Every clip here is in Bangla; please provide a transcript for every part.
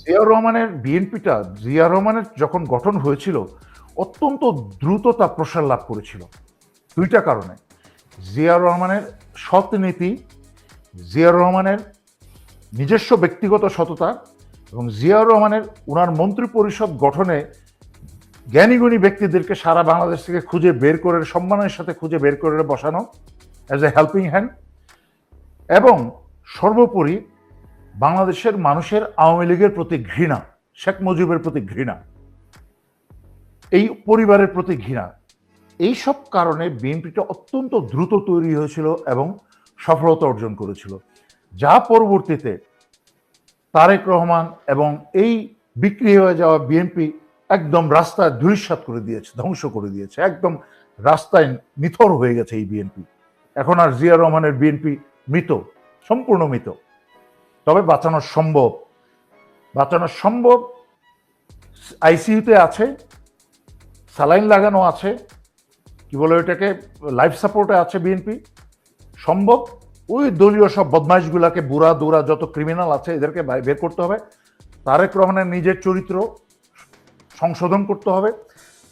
জিয়াউর রহমানের বিএনপিটা, জিয়া রহমানের যখন গঠন হয়েছিল, অত্যন্ত দ্রুত তা প্রসার লাভ করেছিল। দুইটা কারণে। জিয়াউর রহমানের সৎ নীতি জিয়াউর রহমানের নিজস্ব ব্যক্তিগত সততা এবং জিয়াউর রহমানের উনার মন্ত্রী পরিষদ গঠনে জ্ঞানীগুণী ব্যক্তিদেরকে সারা বাংলাদেশ থেকে খুঁজে বের করে, সম্মানের সাথে খুঁজে বের করে বসানো অ্যাজ এ হেল্পিং হ্যান্ড এবং সর্বোপরি বাংলাদেশের মানুষের আওয়ামী লীগের প্রতি ঘৃণা, শেখ মুজিবের প্রতি ঘৃণা, এই পরিবারের প্রতি ঘৃণা এই সব কারণে বিএনপিটা অত্যন্ত দ্রুত তৈরি হয়েছিল এবং সফলতা অর্জন করেছিল। যা পরবর্তীতে তারেক রহমান এবং এই বিক্রি হয়ে যাওয়া বিএনপি একদম রাস্তায় ধূলিসাৎ করে দিয়েছে, ধ্বংস করে দিয়েছে, একদম রাস্তায় নিথর হয়ে গেছে এই বিএনপি। এখন আর জিয়া রহমানের বিএনপি মৃত, সম্পূর্ণ মৃত। তবে বাঁচানো সম্ভব। বাঁচানো সম্ভব, আইসিইউতে আছে, স্যালাইন লাগানো আছে, কি বলে ওইটাকে, লাইফ সাপোর্টে আছে বিএনপি। সম্ভব, ওই দলীয় সব বদমাইশগুলাকে বুড়া দুরা যত ক্রিমিনাল আছে এদেরকে বের করতে হবে। তারেক রহমানের নিজের চরিত্র সংশোধন করতে হবে।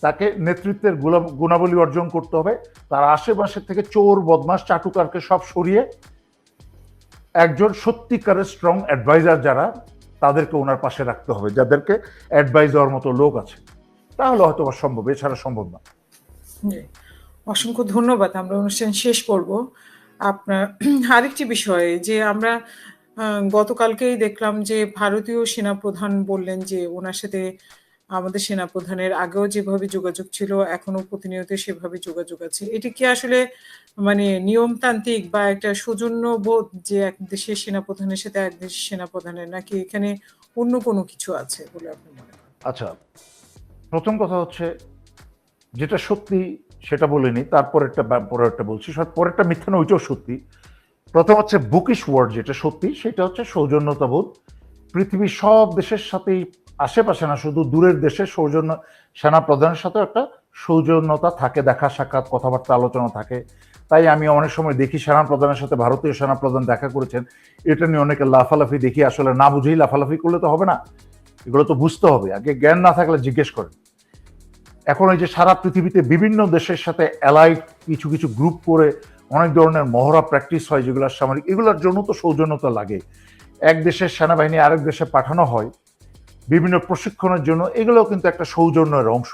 তাকে নেতৃত্বের গুণাবলী অর্জন করতে হবে। তার আশেপাশে থেকে চোর বদমাস চাটুকারকে সব সরিয়ে একজন সত্যিকারের স্ট্রং অ্যাডভাইজার যারা, তাদেরকে ওনার পাশে রাখতে হবে, যাদেরকে অ্যাডভাইস দেওয়ার মতো লোক আছে। তাহলে হয়তো সম্ভব, এছাড়া সম্ভব না। অসংখ্য ধন্যবাদ, আমরা অনুষ্ঠান শেষ করব। আপনার আরেকটি বিষয়ে, যে আমরা গতকালকেই দেখলাম যে ভারতীয় সেনাপ্রধান বললেন যে ওনার সাথে আমাদের সেনাপ্রধানের আগেও যেভাবে যোগাযোগ ছিল এখনও প্রতিনিয়ত সেভাবে যোগাযোগ আছে। এটি কি আসলে মানে নিয়মতান্ত্রিক বা একটা সৌজন্য বোধ যে এক দেশের সেনাপ্রধানের সাথে এক দেশের সেনাপ্রধানের, নাকি এখানে অন্য কোনো কিছু আছে বলে আপনি মনে করেন? আচ্ছা প্রথম কথা হচ্ছে যেটা সত্যি সেটা বলিনি তারপর একটা পরেরটা বলছি। সব পরেরটা মিথ্যা না ওইটাও সত্যি। প্রথম হচ্ছে বুকিশ ওয়ার্ড যেটা সত্যি, সেটা হচ্ছে সৌজন্যতাবোধ। পৃথিবীর সব দেশের সাথেই আশেপাশে না, শুধু দূরের দেশে সৌজন্য সেনা প্রধানের সাথে একটা সৌজন্যতা থাকে, দেখা সাক্ষাৎ, কথাবার্তা, আলোচনা থাকে। তাই আমি অনেক সময় দেখি সেনা প্রধানের সাথে ভারতীয় সেনা প্রধান দেখা করেছেন। এটা নিয়ে অনেকে লাফালাফি দেখি, আসলে না বুঝেই লাফালাফি করলে তো হবে না। এগুলো তো বুঝতে হবে, আগে জ্ঞান না থাকলে জিজ্ঞেস করেন। এখন এই যে সারা পৃথিবীতে বিভিন্ন দেশের সাথে অ্যালাইড কিছু কিছু গ্রুপ করে অনেক ধরনের মহড়া প্র্যাকটিস হয় যেগুলো সামরিক, এগুলোর জন্য তো সৌজন্যতা লাগে। এক দেশের সেনাবাহিনী আরেক দেশে পাঠানো হয় বিভিন্ন প্রশিক্ষণের জন্য এগুলোও কিন্তু একটা সৌজন্যের অংশ।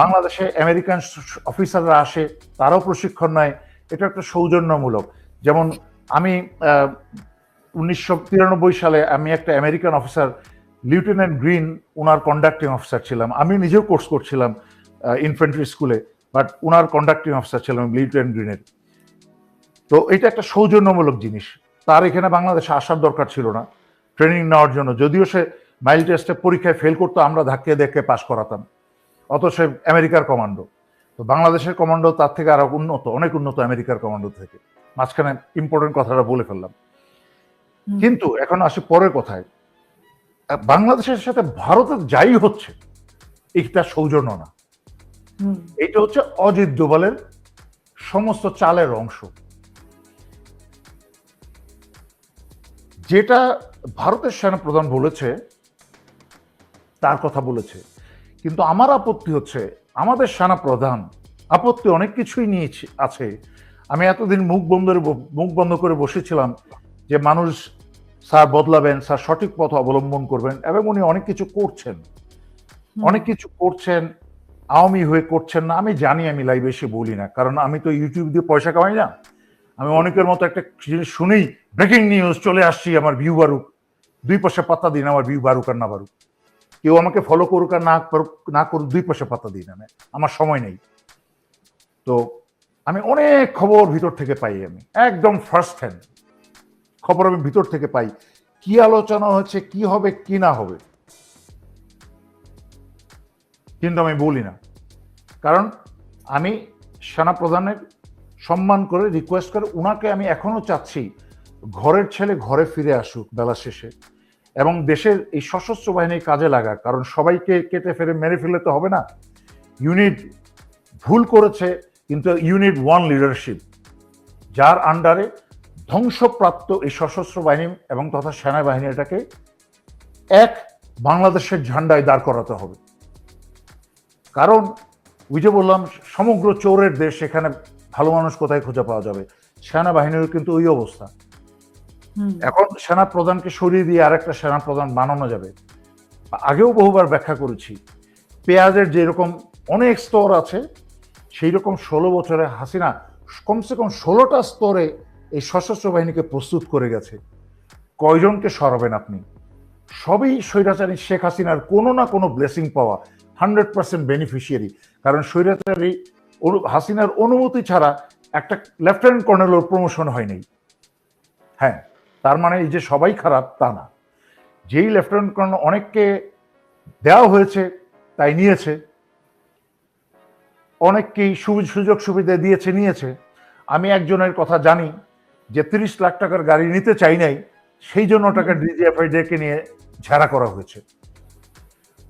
বাংলাদেশে আমেরিকান অফিসাররা আসে তারাও প্রশিক্ষণ নেয়। এটা একটা সৌজন্যমূলক। যেমন আমি উনিশশো তিরানব্বই সালে আমি একটা আমেরিকান অফিসার লিউটেন্যান্ট গ্রিন ওনার কন্ডাক্টিং অফিসার ছিলাম। আমি নিজেও কোর্স করছিলাম ইনফেন্ট্রি স্কুলে বাট ওনার কন্ডাক্টিং অফিসার ছিলাম লিউটেন্যান্ট গ্রিনের তো এটা একটা সৌজন্যমূলক জিনিস। তার এখানে বাংলাদেশে আসার দরকার ছিল না। ট্রেনিং নেওয়ার জন্য। যদিও সে মাইল টেস্টে পরীক্ষায় ফেল করতো আমরা ধাক্কে দেখে পাশ করাতাম। অত সে আমেরিকার কমান্ডো তো বাংলাদেশের কমান্ডো তার থেকে আরও উন্নত অনেক উন্নত আমেরিকার কমান্ডো থেকে। মাঝখানে ইম্পর্টেন্ট কথাটা বলে ফেললাম। কিন্তু এখন আসি পরের কথায়। বাংলাদেশের সাথে ভারতের যাই হচ্ছে এটা সৌজন্য না। এটা হচ্ছে অজিত ডোভালের সমস্ত চালের অংশ। যেটা ভারতের সেনাপ্রধান বলেছে তার কথা বলেছে। কিন্তু আমার আপত্তি হচ্ছে আমাদের সেনাপ্রধান আপত্তি অনেক কিছুই নিয়েছে আছে। আমি এতদিন মুখ বন্ধ মুখ বন্ধ করে বসেছিলাম যে মানুষ স্যার বদলাবেন স্যার সঠিক পথ অবলম্বন করবেন এবং উনি অনেক কিছু করছেন। অনেক কিছু করছেন আওয়ামী হয়ে করছেন না আমি জানি আমি লাইভ এসে বলি না কারণ আমি তো ইউটিউব দিয়ে পয়সা কামাই না। আমি অনেকের মতো একটা জিনিস শুনেই ব্রেকিং নিউজ চলে আসছি আমার ভিউ বাড়ুক। দুই পয়সা পাত্তা দিন আমার ভিউ বাড়ুক আর না বাড়ুক। কেউ আমাকে ফলো করুক আর না করুক না করুক, দুই পয়সা পাতা দিন আমি আমার সময় নেই। তো আমি অনেক খবর ভিতর থেকে পাই আমি, একদম ফার্স্ট হ্যান্ড খবর আমি ভিতর থেকে পাই, কি আলোচনা হচ্ছে, কি হবে, কি না হবে। কিন্তু আমি বলি না। কারণ আমি সেনা প্রধানের সম্মান করে রিকোয়েস্ট করে ওনাকে আমি এখনও চাচ্ছি, ঘরের ছেলে ঘরে ফিরে আসুক বেলা শেষে। এবং দেশের এই সশস্ত্র বাহিনীর কাজে লাগা, কারণ সবাইকে কেটে ফেরে মেরে ফেলে তো হবে না। ইউনিট ভুল করেছে, কিন্তু ইউনিট ওয়ান লিডারশিপ, যার আন্ডারে ধ্বংসপ্রাপ্ত এই সশস্ত্র বাহিনী এবং তথা সেনাবাহিনীটাকে এক বাংলাদেশের ঝান্ডায় দাঁড় করাতে হবে। কারণ, ওই যে বললাম, সমগ্র চোরের দেশ সেখানে ভালো মানুষ কোথায় খুঁজে পাওয়া যাবে? সেনাবাহিনীর কিন্তু ওই অবস্থা। এখন সেনা প্রধানকে সরিয়ে দিয়ে আরেকটা সেনা প্রধান বানানো যাবে। আগেও বহুবার ব্যাখ্যা করেছি, পেঁয়াজের যেরকম অনেক স্তর আছে সেই রকম ষোলো বছরে হাসিনা কমসে কম ষোলোটা স্তরে এই সশস্ত্র বাহিনীকে প্রস্তুত করে গেছে। কয়জনকে সরাবেন আপনি? সবই স্বৈরাচারী শেখ হাসিনার কোনো না কোনো ব্লেসিং পাওয়া হান্ড্রেড পার্সেন্ট বেনিফিশিয়ারি কারণ স্বৈরাচারী হাসিনার অনুমতি ছাড়া একটা লেফটেন্যান্ট কর্নেলের প্রমোশন হয়নি। হ্যাঁ। তার মানে এই যে সবাই খারাপ, তা না। যেই লেফটেন্যান্ট কর্নেল অনেককে দেওয়া হয়েছে, তাই নিয়েছে। অনেককেই সুযোগ সুবিধা দিয়েছে, নিয়েছে। আমি একজনের কথা জানি যে তিরিশ লাখ টাকার গাড়ি নিতে চাই নাই, সেই জন্য টাকা ডিজিএফআই ডেকে নিয়ে ঝাড়া করা হয়েছে।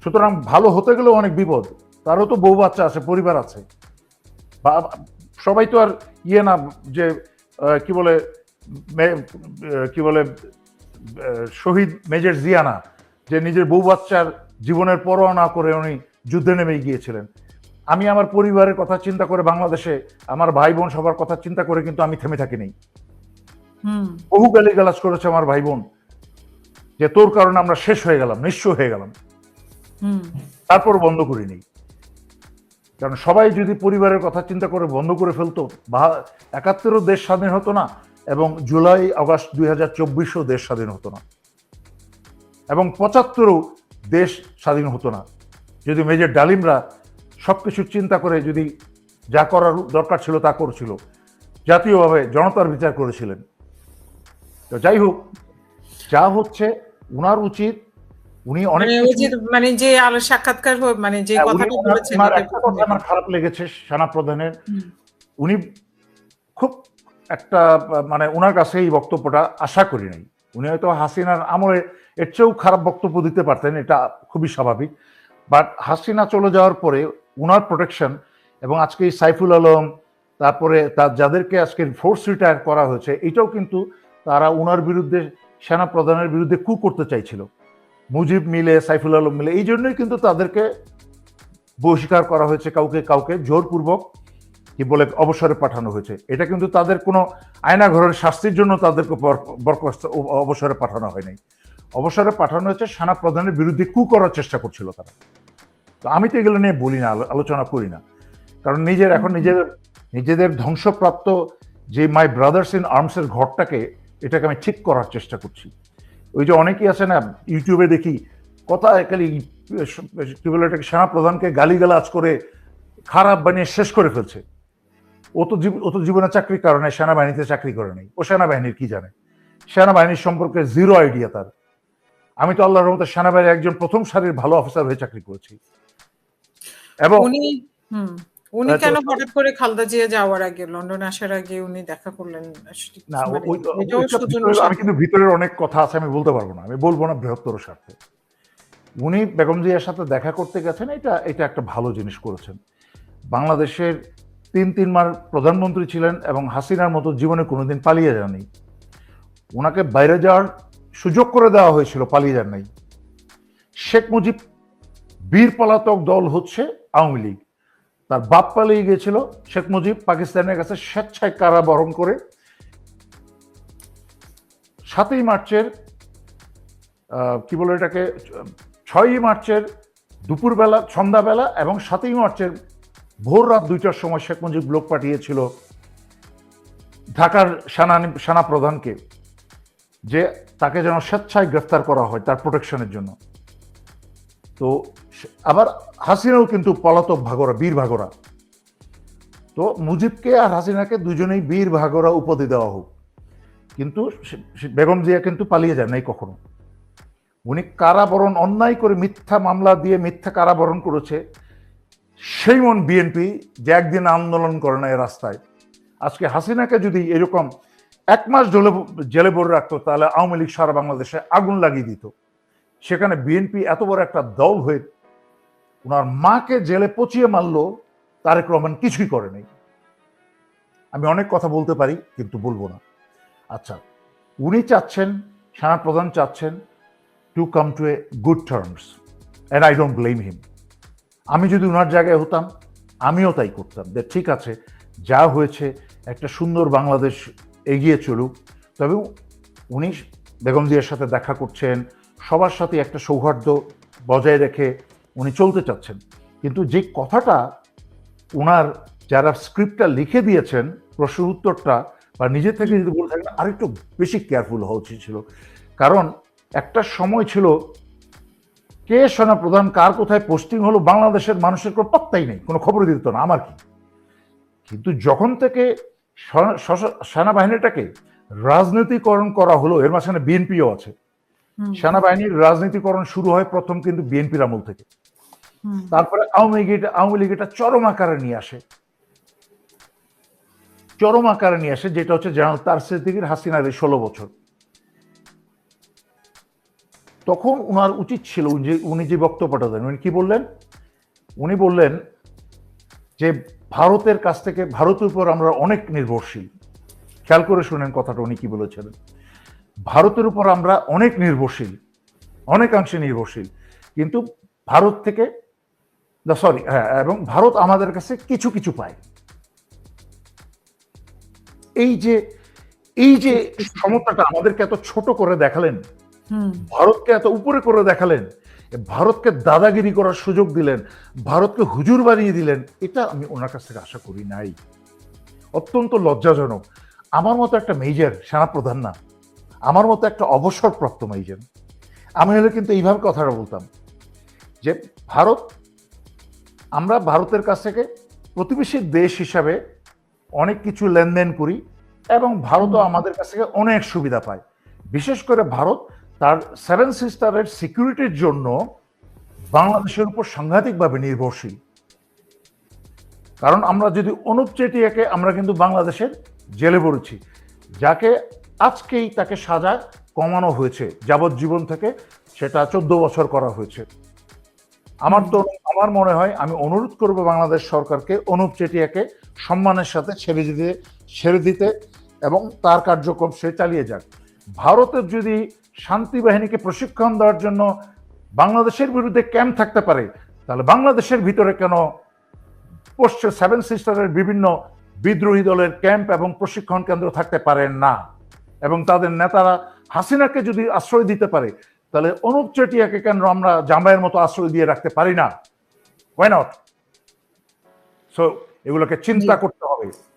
সুতরাং ভালো হতে গেলেও অনেক বিপদ। তারও তো বউ বাচ্চা আছে, পরিবার আছে। সবাই তো আর ইয়ে না, যে কি বলে কি বলে শহীদ মেজর জিয়া না যে নিজের বউ বাচ্চার জীবনের পরোয়া না করে উনি যুদ্ধে নেমে গিয়েছিলেন। আমি আমার পরিবারের কথা চিন্তা করে বাংলাদেশে আমার ভাই বোন সবার কথা চিন্তা করে কিন্তু আমি থেমে থাকি নেই বহু গালি গালাজ করেছে আমার ভাই বোন যে তোর কারণে আমরা শেষ হয়ে গেলাম নিঃস্ব হয়ে গেলাম। হুম, তারপর বন্ধ করিনি। কারণ সবাই যদি পরিবারের কথা চিন্তা করে বন্ধ করে ফেলতো বা একাত্তরও দেশ স্বাধীন হতো না এবং জুলাই আগস্ট দুই হাজার চব্বিশও দেশ স্বাধীন হতো না। এবং পঁচাত্তরও দেশ স্বাধীন হতো না। যদি মেজর ডালিমরা সব কিছু চিন্তা করে যদি যা করার দরকার ছিল তা করছিল জাতীয়ভাবে জনতার বিচার করেছিলেন। তো যাই হোক যা হচ্ছে উনার উচিত উনি অনেক মানে যে মানে আলো সাক্ষাৎকার মানে যে হ্যাঁ, কথাটা বলেছেন ওনার আমার খারাপ লেগেছে সেনা প্রধানের উনি খুব একটা মানে ওনার কাছে এই বক্তব্যটা আশা করি নাই। উনি হয়তো হাসিনার আমলে এর চেয়েও খারাপ বক্তব্য দিতে পারতেন, এটা খুবই স্বাভাবিক। বাট হাসিনা চলে যাওয়ার পরে উনার প্রোটেকশন এবং আজকে সাইফুল আলম, তারপরে তার, যাদেরকে আজকে ফোর্স রিটায়ার করা হয়েছে, এটাও কিন্তু তারা উনার বিরুদ্ধে, সেনা প্রধানের বিরুদ্ধে কু করতে চাইছিল। মুজিব মিলে, সাইফুল আলম মিলে, এই জন্যই কিন্তু তাদেরকে বহিষ্কার করা হয়েছে কাউকে কাউকে জোরপূর্বক। কি বলে, অবসরে পাঠানো হয়েছে। এটা কিন্তু তাদের কোনো আয়না ঘরের শাস্তির জন্য তাদেরকে বরখাস্ত অবসরে পাঠানো হয়নি। অবসরে পাঠানো হয়েছে, সেনা প্রধানের বিরুদ্ধে কু করার চেষ্টা করছিল তারা। তো আমি তো এগুলো নিয়ে বলি না আলোচনা করি না। কারণ নিজের, এখন নিজেদের নিজেদের ধ্বংসপ্রাপ্ত যে মাই ব্রাদার্স ইন আর্মসের ঘরটাকে, এটাকে আমি ঠিক করার চেষ্টা করছি। ওই যে অনেকেই আছে না, ইউটিউবে দেখি কথা খালি সেনা প্রধানকে গালিগালাজ করে খারাপ বানিয়ে শেষ করে ফেলছে। ও তো ও তো জীবনে চাকরির কারণে সেনাবাহিনীতে চাকরি করে নেই। ও সেনাবাহিনীর কি জানে? সেনাবাহিনীর সম্পর্কে জিরো আইডিয়া তার। আমি তো আল্লাহর রহমতে সেনাবাহিনীর একজন প্রথম সারির ভালো অফিসার হয়ে চাকরি করেছি। এবং উনি উনি কেন হঠাৎ করে খালদা জিয়া যাওয়ার আগে লন্ডন আসার আগে উনি দেখা করলেন? না মানে আমি কিন্তু ভিতরের অনেক কথা আছে আমি বলতে পারব না। আমি বলব না বৃহত্তর স্বার্থে। উনি বেগম জিয়ার সাথে দেখা করতে গেছেন এটা এটা একটা ভালো জিনিস করেছেন। বাংলাদেশের তিন তিনবার প্রধানমন্ত্রী ছিলেন এবং হাসিনার মতো জীবনে কোনোদিন পালিয়ে যাননি ওনাকে বাইরে যাওয়ার সুযোগ করে দেওয়া হয়েছিল, পালিয়ে যান নাই। শেখ মুজিব বীর পলাতক দল হচ্ছে আওয়ামী লীগ। তার বাপ পালিয়ে গিয়েছিল, শেখ মুজিব পাকিস্তানের কাছে স্বেচ্ছায় কারাবরণ করে সাতই মার্চের কি বলে এটাকে, ছয়ই মার্চের দুপুরবেলা, সন্ধ্যাবেলা এবং সাতই মার্চের ভোর রাত দুইটার সময় শেখ মুজিব লোক পাঠিয়েছিল ঢাকার সেনা সেনা প্রধানকে যে তাকে যেন স্বেচ্ছায় গ্রেফতার করা হয় তার প্রোটেকশনের জন্য। তো আবার হাসিনাও কিন্তু পলাতক ভাগরা, বীর ভাগরা। তো মুজিবকে আর হাসিনাকে দুজনেই বীর ভাগরা উপাধি দেওয়া হোক। কিন্তু বেগম জিয়া কিন্তু পালিয়ে যান নাই কখনো। উনি কারাবরণ, অন্যায় করে মিথ্যা মামলা দিয়ে মিথ্যা কারাবরণ করেছে। সেই মন বিএনপি যে একদিন আন্দোলন করে না এই রাস্তায়। আজকে হাসিনাকে যদি এরকম এক মাস জেলে জেলে ভরে রাখতো, তাহলে আওয়ামী লীগ সারা বাংলাদেশে আগুন লাগিয়ে দিত। সেখানে বিএনপি এত বড় একটা দল হয়ে ওনার মাকে জেলে পচিয়ে মারলো, তারেক রহমান কিছুই করে নাই। আমি অনেক কথা বলতে পারি, কিন্তু বলব না। আচ্ছা উনি চাচ্ছেন সেনা প্রধান চাচ্ছেন to come to a good terms and I don't blame him আমি যদি ওনার জায়গায় হতাম, আমিও তাই করতাম। যে ঠিক আছে, যা হয়েছে, একটা সুন্দর বাংলাদেশ এগিয়ে চলুক। তবে উনি বেগম জিয়ার সাথে দেখা করছেন, সবার সাথে একটা সৌহার্দ্য বজায় রেখে উনি চলতে চাচ্ছেন। কিন্তু যে কথাটা ওনার যারা স্ক্রিপ্টটা লিখে দিয়েছেন প্রশ্ন উত্তরটা, বা নিজে থেকে যদি বলে থাকেন, আরেকটু বেশি কেয়ারফুল হওয়া উচিত ছিল। কারণ একটা সময় ছিল কে সেনা প্রধান কার কোথায় পোস্টিং হলো বাংলাদেশের মানুষের কোনো পাত্তাই নেই কোনো খবর দিত না আমার কি? কিন্তু যখন থেকে সেনাবাহিনীটাকে রাজনীতিকরণ করা হলো এর মাঝখানে বিএনপিও আছে। সেনাবাহিনীর রাজনীতিকরণ শুরু হয় প্রথম কিন্তু বিএনপির আমল থেকে। তারপরে আওয়ামী লীগ আওয়ামী লীগ এটা চরম আকারে নিয়ে আসে। চরম আকারে নিয়ে আসে যেটা হচ্ছে জেনারেল তার সিদ্দিকির হাসিনার এই ষোলো বছর। তখন ওনার উচিত ছিল উনি যে উনি যে বক্তব্যটা দেন উনি কি বললেন? উনি বললেন যে ভারতের কাছ থেকে ভারতের উপর আমরা অনেক নির্ভরশীল। খেয়াল করে শুনেন কথাটা উনি কি বলেছিলেন ভারতের উপর আমরা অনেক নির্ভরশীল অনেকাংশে নির্ভরশীল। কিন্তু ভারত থেকে সরি হ্যাঁ এবং ভারত আমাদের কাছে কিছু কিছু পায়। এই যে এই যে সমতাটা আমাদেরকে এত ছোট করে দেখালেন ভারতকে এত উপরে করে দেখালেন ভারতকে দাদাগিরি করার সুযোগ দিলেন ভারতকে হুজুর বানিয়ে দিলেন এটা আমি ওনার কাছ থেকে আশা করি নাই। অত্যন্ত লজ্জাজনক। আমার মতো একটা মেজর সেনাপ্রধান না। আমার মতো একটা অবসরপ্রাপ্ত মেজর আমি হলে কিন্তু এইভাবে কথাটা বলতাম যে ভারত আমরা ভারতের কাছ থেকে প্রতিবেশী দেশ হিসাবে অনেক কিছু লেনদেন করি এবং ভারতও আমাদের কাছ থেকে অনেক সুবিধা পায়। বিশেষ করে ভারত তার সেভেন সিস্টারের সিকিউরিটির জন্য বাংলাদেশের উপর সাংঘাতিকভাবে নির্ভরশীল। কারণ আমরা যদি অনুপ চেটিয়াকে আমরা কিন্তু বাংলাদেশের জেলে পড়েছি, যাকে আজকেই তাকে সাজা কমানো হয়েছে, যাবজ্জীবন থেকে সেটা চোদ্দ বছর করা হয়েছে। আমার তো, আমার মনে হয় আমি অনুরোধ করব বাংলাদেশ সরকারকে অনুপ চেটিয়াকে সম্মানের সাথে ছেড়ে দিতে ছেড়ে দিতে এবং তার কার্যক্রম সে চালিয়ে যাক। ভারতের যদি শান্তি বাহিনীকে প্রশিক্ষণ দেওয়ার জন্য বাংলাদেশের বিরুদ্ধে ক্যাম্প থাকতে পারে তাহলে বাংলাদেশের ভিতরে কেন পশ্চিম সেভেন সিস্টারের বিভিন্ন বিদ্রোহী দলের ক্যাম্প এবং প্রশিক্ষণ কেন্দ্র থাকতে পারে না? এবং তাদের নেতারা হাসিনাকে যদি আশ্রয় দিতে পারে তাহলে অনুপ চেটিয়াকে কেন আমরা জামাইয়ের মতো আশ্রয় দিয়ে রাখতে পারি না? ওয়াই নট সো এগুলোকে চিন্তা করতে হবে।